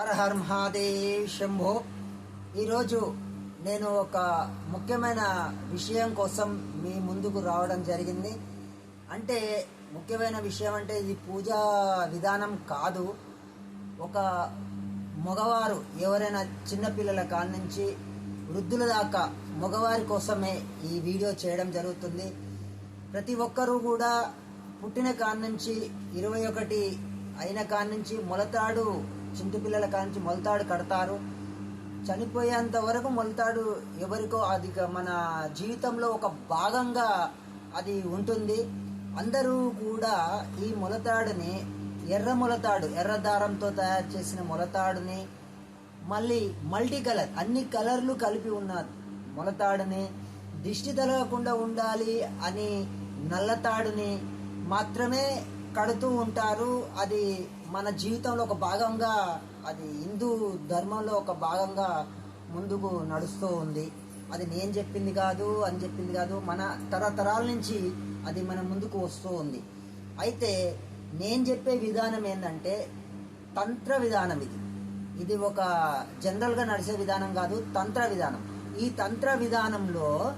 హర her Mahadev Shambho. ఈరోజు నేను ఒక ముఖ్యమైన విషయం కోసం మీ ముందుకు రావడం జరిగింది. అంటే ముఖ్యమైన విషయం అంటే ఇది పూజా విధానం కాదు. ఒక మగవారు ఎవరైనా చిన్నపిల్లల కాడ నుంచి వృద్ధుల దాకా మగవారి కోసమే ఈ వీడియో చేయడం జరుగుతుంది. ప్రతి ఒక్కరూ కూడా పుట్టిన కాడ నుంచి ఇరవై ఒకటి అయిన కాడ నుంచి మొలతాడు చిన్నపిల్లల కాంచి నుంచి మొలతాడు కడతారు. చనిపోయేంత వరకు మొలతాడు ఎవరికో అది మన జీవితంలో ఒక భాగంగా అది ఉంటుంది. అందరూ కూడా ఈ మొలతాడుని ఎర్ర మొలతాడు ఎర్ర దారంతో తయారు చేసిన మొలతాడుని మళ్ళీ మల్టీ కలర్ అన్ని కలర్లు కలిపి ఉన్న మొలతాడుని దిష్టి తలగకుండా ఉండాలి అని నల్లతాడుని మాత్రమే కడుతూ ఉంటారు. అది మన జీవితంలో ఒక భాగంగా అది హిందూ ధర్మంలో ఒక భాగంగా ముందుకు నడుస్తూ ఉంది. అది నేను చెప్పింది కాదు అని చెప్పింది కాదు మన తరతరాల నుంచి అది మన ముందుకు వస్తూ ఉంది. అయితే నేను చెప్పే విధానం ఏంటంటే తంత్ర విధానం ఇది. ఇది ఒక జనరల్గా నడిచే విధానం కాదు తంత్ర విధానం. ఈ తంత్ర విధానంలో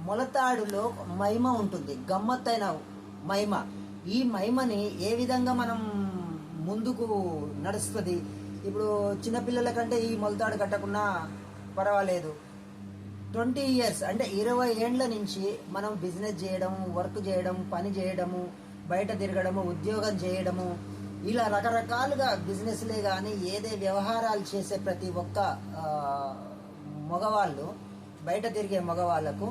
మొలతాడులో మహిమ ఉంటుంది. గమ్మత్తైన మహిమ. ఈ మహిమని ఏ విధంగా మనం ముందుకు నడుస్తుంది. ఇప్పుడు చిన్నపిల్లల కంటే ఈ మొలతాడు కట్టకున్నా పర్వాలేదు. ట్వంటీ ఇయర్స్ అంటే ఇరవై ఏండ్ల నుంచి మనం బిజినెస్ చేయడం వర్క్ చేయడం పని చేయడము బయట తిరగడము ఉద్యోగం చేయడము ఇలా రకరకాలుగా బిజినెస్లే కానీ ఏదే వ్యవహారాలు చేసే ప్రతి ఒక్క మగవాళ్ళు బయట తిరిగే మగవాళ్ళకు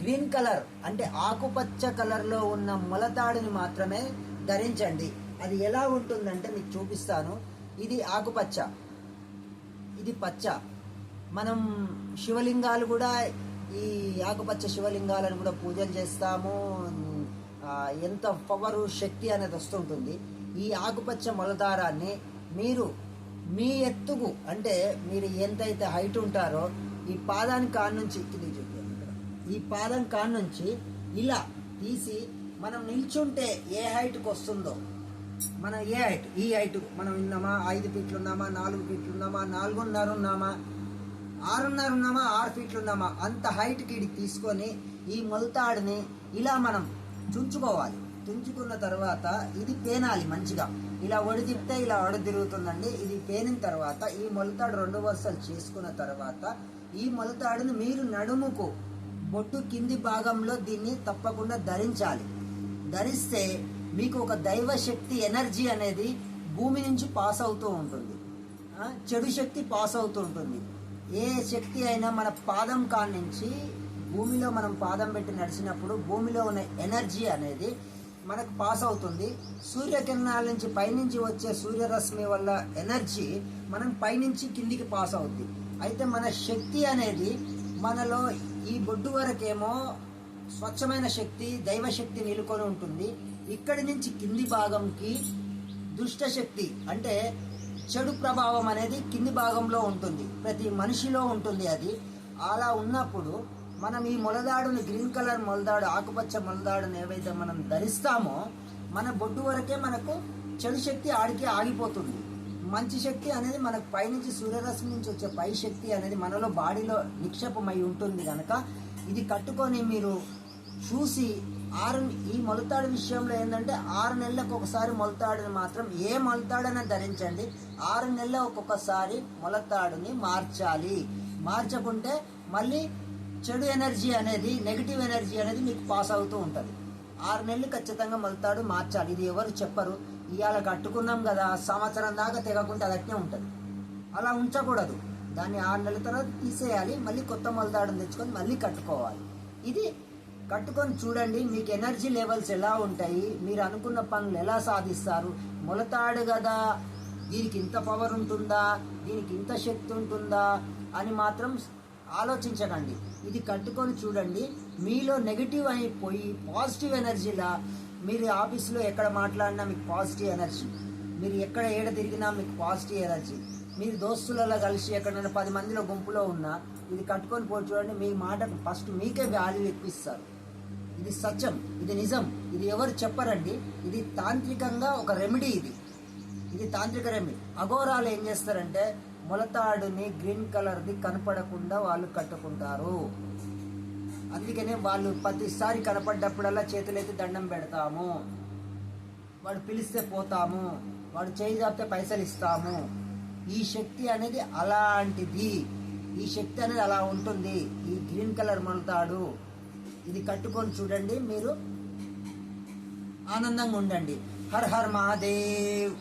గ్రీన్ కలర్ అంటే ఆకుపచ్చ కలర్లో ఉన్న మొలతాడుని మాత్రమే ధరించండి. అది ఎలా ఉంటుందంటే మీకు చూపిస్తాను. ఇది ఆకుపచ్చ. ఇది పచ్చ. మనం శివలింగాలు కూడా ఈ ఆకుపచ్చ శివలింగాలను కూడా పూజలు చేస్తాము. ఎంత పవరు శక్తి అనేది వస్తుంటుంది. ఈ ఆకుపచ్చ మొలదారాన్ని మీరు మీ ఎత్తుకు అంటే మీరు ఎంతైతే హైట్ ఉంటారో ఈ పాదాని కాడ నుంచి ఇది చూపించండి ఈ పాదం కాడ నుంచి ఇలా తీసి మనం నిల్చుంటే ఏ హైట్కి వస్తుందో మనం ఏ హైట్ ఈ హైట్ మనం ఉన్నామా ఐదు ఫీట్లు ఉన్నామా? నాలుగు ఫీట్లు ఉన్నామా? నాలుగున్నర ఉన్నామా? ఆరున్నర ఉన్నామా? ఆరు ఫీట్లు ఉన్నామా? అంత హైట్కి ఇది తీసుకొని ఈ మొలతాడిని ఇలా మనం చుంచుకోవాలి తుంచుకున్న తర్వాత ఇది పేనాలి మంచిగా. ఇలా ఒడిదిప్తే ఇలా ఒడి తిరుగుతుందండి. ఇది పేనిన తర్వాత ఈ మొలతాడు రెండు వరుసలు చేసుకున్న తర్వాత ఈ మొలతాడుని మీరు నడుముకు బొట్టు కింది భాగంలో దీన్ని తప్పకుండా ధరించాలి. ధరిస్తే మీకు ఒక దైవ శక్తి ఎనర్జీ అనేది భూమి నుంచి పాస్ అవుతూ ఉంటుంది. చెడు శక్తి పాస్ అవుతూ ఉంటుంది. ఏ శక్తి అయినా మన పాదం కాడ నుంచి భూమిలో మనం పాదం పెట్టి నడిచినప్పుడు భూమిలో ఉన్న ఎనర్జీ అనేది మనకు పాస్ అవుతుంది. సూర్యకిరణాల నుంచి పైనుంచి వచ్చే సూర్యరశ్మి వల్ల ఎనర్జీ మనం పైనుంచి కిందికి పాస్ అవుద్ది. అయితే మన శక్తి అనేది మనలో ఈ బొడ్డు వరకేమో స్వచ్ఛమైన శక్తి దైవశక్తి నిలుకొని ఉంటుంది. ఇక్కడి నుంచి కింది భాగంకి దుష్ట శక్తి అంటే చెడు ప్రభావం అనేది కింది భాగంలో ఉంటుంది. ప్రతి మనిషిలో ఉంటుంది అది. అలా ఉన్నప్పుడు మనం ఈ మొలదాడుని గ్రీన్ కలర్ మొలదాడు ఆకుపచ్చ మొలదాడుని ఏవైతే మనం ధరిస్తామో మన బొడ్డు వరకే మనకు చెడు శక్తి ఆడికి ఆగిపోతుంది. మంచి శక్తి అనేది మనకు పైనుంచి సూర్యరశ్మి నుంచి వచ్చే పై శక్తి అనేది మనలో బాడీలో నిక్షేపమై ఉంటుంది కనుక ఇది కట్టుకొని మీరు చూసి ఆరు ఈ మొలతాడు విషయంలో ఏంటంటే ఆరు నెలలకు ఒకసారి మొలతాడుని మాత్రం ఏ మొలతాడైనా ధరించండి. ఆరు నెలల ఒక్కొక్కసారి మొలతాడుని మార్చాలి. మార్చకుంటే మళ్ళీ చెడు ఎనర్జీ అనేది నెగిటివ్ ఎనర్జీ అనేది మీకు పాస్ అవుతూ ఉంటుంది. ఆరు నెలలు ఖచ్చితంగా మొలతాడు మార్చాలి. ఇది ఎవరు చెప్పరు. ఇవాళ కట్టుకున్నాం కదా సంవత్సరం దాకా తెగకుంటే అదట్నే ఉంటుంది. అలా ఉంచకూడదు. దాన్ని ఆరు నెలల తర్వాత తీసేయాలి. మళ్ళీ కొత్త మొలతాడుని తెచ్చుకొని మళ్ళీ కట్టుకోవాలి. ఇది కట్టుకొని చూడండి మీకు ఎనర్జీ లెవెల్స్ ఎలా ఉంటాయి మీరు అనుకున్న పనులు ఎలా సాధిస్తారు మొలతాడు కదా దీనికి ఇంత పవర్ ఉంటుందా దీనికి ఇంత శక్తి ఉంటుందా అని మాత్రం ఆలోచించకండి. ఇది కట్టుకొని చూడండి మీలో నెగిటివ్ అయిపోయి పాజిటివ్ ఎనర్జీలా మీరు ఆఫీస్లో ఎక్కడ మాట్లాడినా మీకు పాజిటివ్ ఎనర్జీ మీరు ఎక్కడ ఏడ తిరిగినా మీకు పాజిటివ్ ఎనర్జీ మీరు దోస్తులలో కలిసి ఎక్కడైనా పది మందిలో గుంపులో ఉన్నా ఇది కట్టుకొని పోయి చూడండి మీ మాటకు ఫస్ట్ మీకే వాల్యూ ఎక్కువిస్తారు ఇది సత్యం ఇది నిజం ఇది ఎవరు చెప్పరండి? ఇది తాంత్రికంగా ఒక రెమెడీ ఇది. ఇది తాంత్రిక రెమెడీ అఘోరాలు ఏం చేస్తారంటే మొలతాడుని గ్రీన్ కలర్ది కనపడకుండా వాళ్ళు కట్టుకుంటారు. అందుకనే వాళ్ళు ప్రతిసారి కనపడ్డప్పుడల్లా చేతులైతే దండం పెడతాము. వాడు పిలిస్తే పోతాము. వాడు చేయి చాపితే పైసలు ఇస్తాము. ఈ శక్తి అనేది అలాంటిది. ఈ శక్తి అనేది అలా ఉంటుంది. ఈ గ్రీన్ కలర్ మొలతాడు. ఇది కట్టుకొని చూడండి మీరు ఆనందంగా ఉండండి. హర్ హర్ మహాదేవ్.